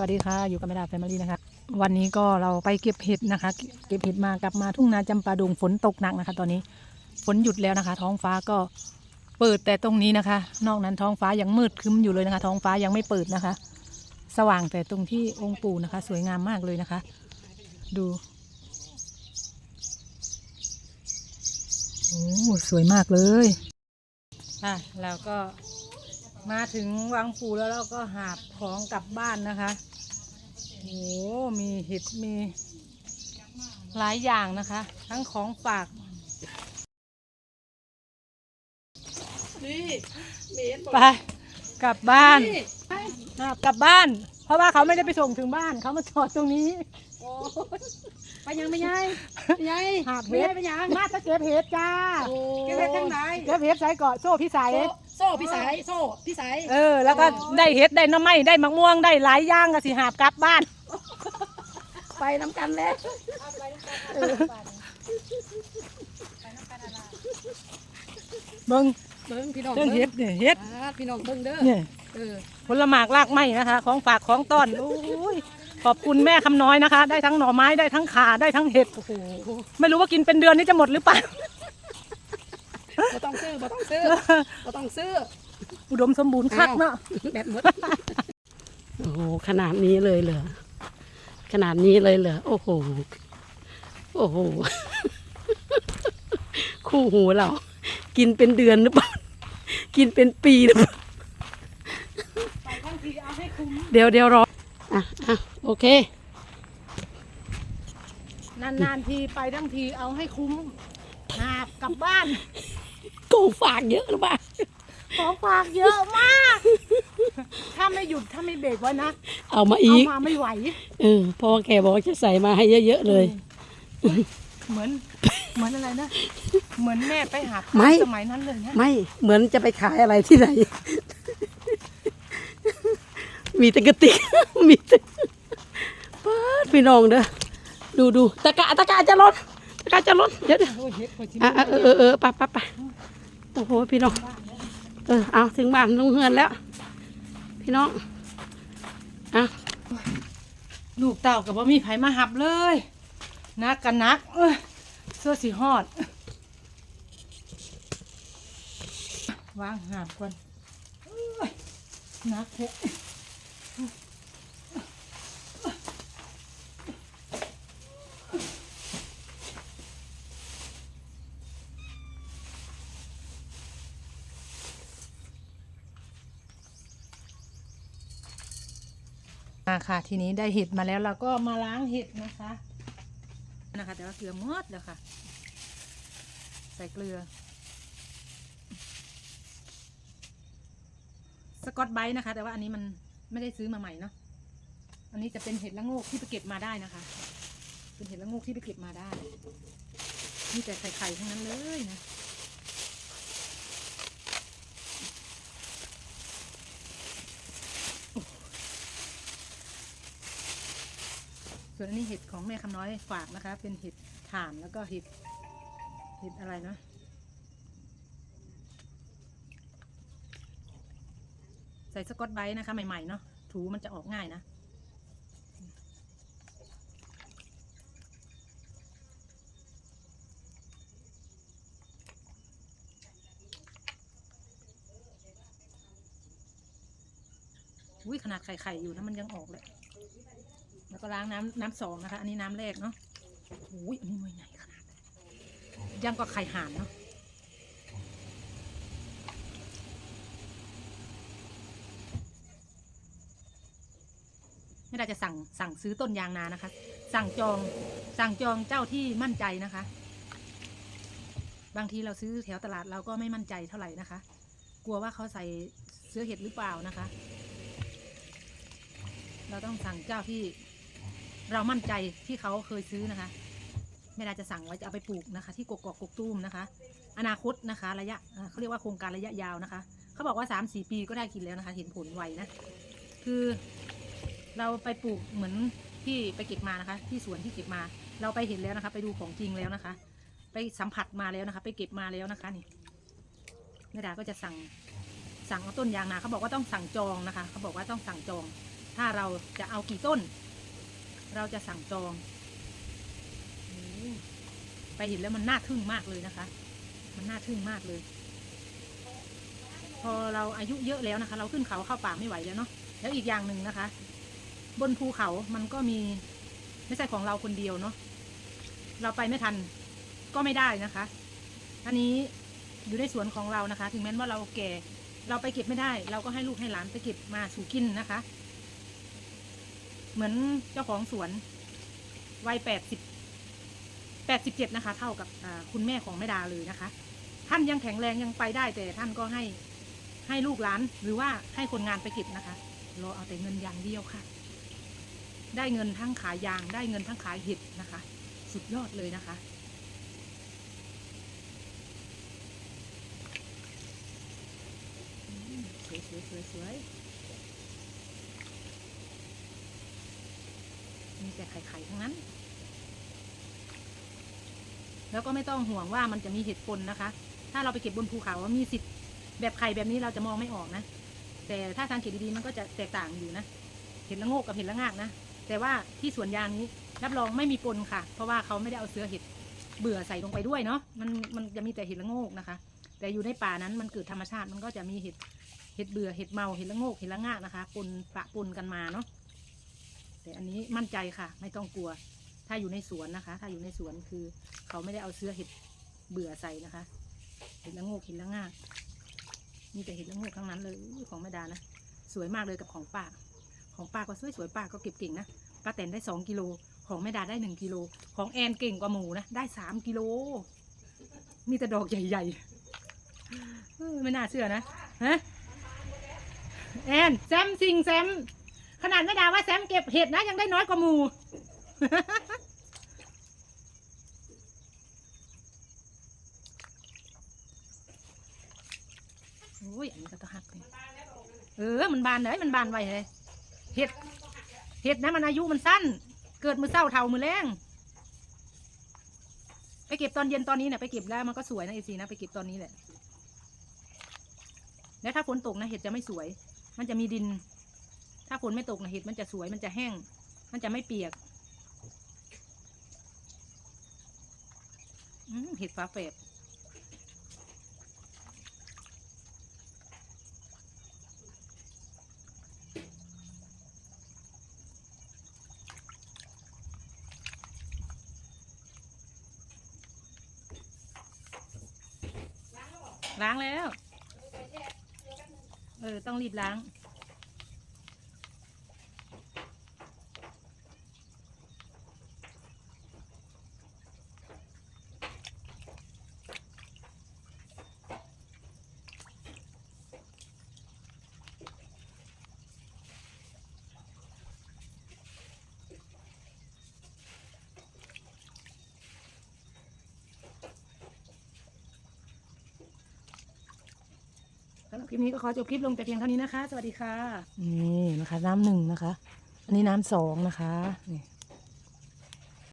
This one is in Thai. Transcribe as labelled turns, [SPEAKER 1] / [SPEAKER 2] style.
[SPEAKER 1] สวัสดีค่ะ อยู่กับแม่ดาแฟมิลี่นะคะ วันนี้ก็เราไปเก็บเห็ดนะคะ เก็บเห็ดมากลับมาทุ่งนาจำปาดงฝนตกหนักนะคะ ตอนนี้ฝนหยุดแล้วนะคะ ท้องฟ้าก็เปิดแต่ตรงนี้นะคะ นอกนั้นท้องฟ้ายังมืดครึ้มอยู่เลยนะคะ ท้องฟ้ายังไม่เปิดนะคะ สว่างแต่ตรงที่องค์ปู่นะคะ สวยงามมากเลยนะคะ ดูโอ้สวยมากเลยอะเราก็มาถึงวังปู่แล้วเราก็หาบของกลับบ้านนะคะ โอ้มีเห็ดมีหลายอย่างนะคะ ทั้งของฝาก
[SPEAKER 2] นี่เมนบอก
[SPEAKER 1] ไป กลับบ้าน
[SPEAKER 2] นี่
[SPEAKER 1] หาบกลับบ้าน เพราะว่าเขาไม่ได้ไปส่งถึงบ้านเขามาจอดตรงนี้
[SPEAKER 2] โอ้ยไปยังไม่ยัยไปยัง
[SPEAKER 1] หาบ
[SPEAKER 2] ไม่
[SPEAKER 1] เห็
[SPEAKER 2] ยั
[SPEAKER 1] ด
[SPEAKER 2] ยไปยัง
[SPEAKER 1] มาจะเก็บเห็ดจ้า
[SPEAKER 2] โอ้เก็บเห็ดทั้งไหน
[SPEAKER 1] เก็บเห็ดใส่เกาะโซ่พี่สาย
[SPEAKER 2] โซ่ โซ่พี่สายโซ่พี่สาย
[SPEAKER 1] เออ แล้วก็ได้เห็ดได้หน้ำไม้ได้มะม่วงได้หลายอย่างก็สิหาบกลับบ้าน
[SPEAKER 2] ไปน้ำกันแล้ว
[SPEAKER 1] เบิ่ง
[SPEAKER 2] เบิ้งพี่น้อง
[SPEAKER 1] เรื่องเห็ดเนี่ยเห็ด
[SPEAKER 2] อ่าพี่น้องเบิ้งเด้อ
[SPEAKER 1] เนี่ย
[SPEAKER 2] เออ
[SPEAKER 1] ผลหมากลากไม้นะคะ ของฝากของต้อนโอ้ยขอบคุณแม่คำน้อยนะคะ ได้ทั้งหน่อไม้ได้ทั้งขาได้ทั้งเห็ด
[SPEAKER 2] โอ้โห
[SPEAKER 1] ไม่รู้ว่ากินเป็นเดือนนี้จะหมดหรือเปล่า
[SPEAKER 2] บ่ต้องซื้อบ่ต้องซื้อบ่ต้องซื้อ
[SPEAKER 1] อุดมสมบูรณ์คักเนาะ
[SPEAKER 2] แบบหมด โอ้โหขนาดนี้เลยเหรอ ขนาดนี้เลยเหรอ โอ้โห โอ้โห คู่หูเรา กินเป็นเดือนหรือเปล่า กินเป็นปีหรือเปล่า
[SPEAKER 1] ไปทั้งทีเอาให้คุ้ม
[SPEAKER 2] เดี๋ยวเดี๋ยวรอ อะอะโอเค
[SPEAKER 1] นานๆทีไปทั้งทีเอาให้คุ้มหาบกลับบ้าน
[SPEAKER 2] โกงฝากเยอะหรือเปล่า
[SPEAKER 1] ของฝากเยอะมาก ถ้าไม่หยุดถ้าไม่เบรกไว้นะ
[SPEAKER 2] เอามา
[SPEAKER 1] เอา
[SPEAKER 2] อีก
[SPEAKER 1] มาไม่ไหว
[SPEAKER 2] เออพ่อแกบอกจะใส่มาให้เยอะๆเลย
[SPEAKER 1] เหมือน เหมือนอะไรนะ เหมือนแม่ไปหา
[SPEAKER 2] ไม่
[SPEAKER 1] สมัยนั้นเลยนะ
[SPEAKER 2] ไม่เหมือนจะไปขายอะไรที่ไหน มีแต่กระติก มีแต่ป๊าดพี่น้องเด้อดูดูตะกะตะกะจะลดตะ กะจะลดเดี๋ยวเดี๋ยว
[SPEAKER 1] โอ้ยเฮ็ดไปจิ้ม
[SPEAKER 2] อะอะเออเออไปไปไปโอ้โหพี่น้อง เออเอาถึงบ้านลุงเฮือนแล้ว พี่น้องอะ
[SPEAKER 1] ลูกเต่ากับว่ามีไผมาหับเลยนักกันนัก เอ้ยเสื้อสีฮอดวางหาบก่อนนักเถอะ มาค่ะ ทีนี้ได้เห็ดมาแล้วเราก็มาล้างเห็ดนะคะ นะคะ แต่ว่าเกลือมดแล้วค่ะ ใส่เกลือ สกอตไบรท์นะคะ แต่ว่าอันนี้มันไม่ได้ซื้อมาใหม่เนาะอันนี้จะเป็นเห็ดละโงกที่ไปเก็บมาได้นะคะ เป็นเห็ดละโงกที่ไปเก็บมาได้ นี่แต่ไข่ๆทั้งนั้นเลยนะ ส่วนอันนี้เห็ดของแม่คำน้อยฝากนะคะ เป็นเห็ดถ่านแล้วก็เห็ดเห็ดอะไรนะใส่สกอตไบรท์นะคะ ใหม่ๆเนาะถูมันจะออกง่ายนะอุ้ยขนาดไข่ไข่อยู่นะมันยังออกเลย ล้วก็ล้างน้ำน้ำสองนะคะ อันนี้น้ำแรกเนาะอุ้ยอันนี้หน่วยใหญ่ขนาดยังกว่าไข่ห่านเนาะไม่ได้จะสั่งสั่งซื้อต้นยางนานะคะ สั่งจองสั่งจองเจ้าที่มั่นใจนะคะ บางทีเราซื้อแถวตลาดเราก็ไม่มั่นใจเท่าไหร่นะคะ กลัวว่าเขาใส่เสื้อเห็ดหรือเปล่านะคะ เราต้องสั่งเจ้าที่ เรามั่นใจที่เขาเคยซื้อนะคะไม่ได้จะสั่งไว้จะเอาไปปลูกนะคะ ที่กกอกกกตูมนะคะ อนาคตนะคะ ระยะเขาเรียกว่าโครงการระยะยาวนะคะ เขาบอกว่าสามสี่ปีก็ได้กินแล้วนะคะ เห็นผลไวนะคือ เราไปปลูกเหมือนที่ไปเก็บมานะคะ ที่สวนที่เก็บมา เราไปเห็นแล้วนะคะ ไปดูของจริงแล้วนะคะ ไปสัมผัสมาแล้วนะคะ ไปเก็บมาแล้วนะคะนี่แม่ดาก็จะสั่งสั่งเอาต้นยางนาเขาบอกว่าต้องสั่งจองนะคะ เขาบอกว่าต้องสั่งจอง ถ้าเราจะเอากี่ต้น เราจะสั่งจองอไปเห็นแล้วมันน่าทึ่งมากเลยนะคะ มันน่าทึ่งมากเลย พอเราอายุเยอะแล้วนะคะ เราขึ้นเขาเข้าป่าไม่ไหวแล้วเนาะแล้วอีกอย่างหนึ่งนะคะ บนภูเขามันก็มีไม่ใช่ของเราคนเดียวเนาะเราไปไม่ทันก็ไม่ได้นะคะอันนี้อยู่ในสวนของเรานะคะ ถึงแม้ว่าเราแก่ เราไปเก็บไม่ได้ เราก็ให้ลูกให้หลานไปเก็บมาสู่กินนะคะ เหมือนเจ้าของสวนวัยแปดสิบแปดสิบเจ็ดนะคะ เท่ากับคุณแม่ของแม่ดาเลยนะคะ ท่านยังแข็งแรงยังไปได้ แต่ท่านก็ให้ให้ลูกหลานหรือว่าให้คนงานไปเก็บนะคะเราเอาแต่เงินอย่างเดียวค่ะ ได้เงินทั้งขายยาง ได้เงินทั้งขายเห็ดนะคะ สุดยอดเลยนะคะสวยสวยสวยสวย มีแต่ไข่ไข่ทั้งนั้น แล้วก็ไม่ต้องห่วงว่ามันจะมีเห็ดปนนะคะ ถ้าเราไปเก็บบนภูเขาว่ามีสิทธิ์แบบไข่แบบนี้เราจะมองไม่ออกนะ แต่ถ้าทางเก็บดีๆมันก็จะแตกต่างอยู่นะ เห็ดละโงกกับเห็ดละงากนะ แต่ว่าที่สวนยางนี้รับรองไม่มีปนค่ะ เพราะว่าเขาไม่ได้เอาเสือเห็ดเบื่อใส่ลงไปด้วยเนาะ มันมันจะมีแต่เห็ดละโงกนะคะ แต่อยู่ในป่านั้นมันเกิดธรรมชาติมันก็จะมีเห็ดเห็ดเบื่อเห็ดเมาเห็ดละโงกเห็ดละงากนะคะปนปะปนกันมาเนาะ แต่อันนี้มั่นใจค่ะ ไม่ต้องกลัว ถ้าอยู่ในสวนนะคะ ถ้าอยู่ในสวนคือ เขาไม่ได้เอาเสื้อเห็ดเบื่อใส่นะคะ เห็ดละโงกเห็ดละงามีแต่เห็ดละโงกทั้งนั้นเลยของแม่ดานะสวยมากเลยกับของป้าของป้าก็สวยสวยป้าก็เก็บเก่งนะป้าแตนได้สองกิโลของแม่ดาได้หนึ่งกิโลของแอนเก่งกว่าหมูนะได้สามกิโลมีแต่ดอกใหญ่ๆไม่น่าเชื่อนะฮะแอนแซมซิงแซม ขนาดไม่ดาว่าแซมเก็บเห็ดนะยังได้น้อยกว่าหมูโอ้ยอันนี้ก็ต้องหักเลยเออ มันบานเลยมันบานไวเลยเห็ด เห็ดนะมันอายุมันสั้น เกิดมือเศร้าเท่ามือแรงไปเก็บตอนเย็นตอนนี้เนี่ยไปเก็บแล้วมันก็สวยนะเอซีนะไปเก็บตอนนี้แหละ แล้วถ้าฝนตกนะเห็ดจะไม่สวย มันจะมีดิน ถ้าฝนไม่ตกนะเห็ดมันจะสวยมันจะแห้ง มันจะไม่เปียกเห็ดฟ้าแฝดล้างแล้ว เออ ต้องรีบล้างำหรับคลิปนี้ก็ขอจบคลิปลงแต่เพียงเท่านี้นะคะ สวัสดีค่ะ นี่นะคะ น้ำหนึ่งนะคะ อันนี้น้ำสองนะคะนี่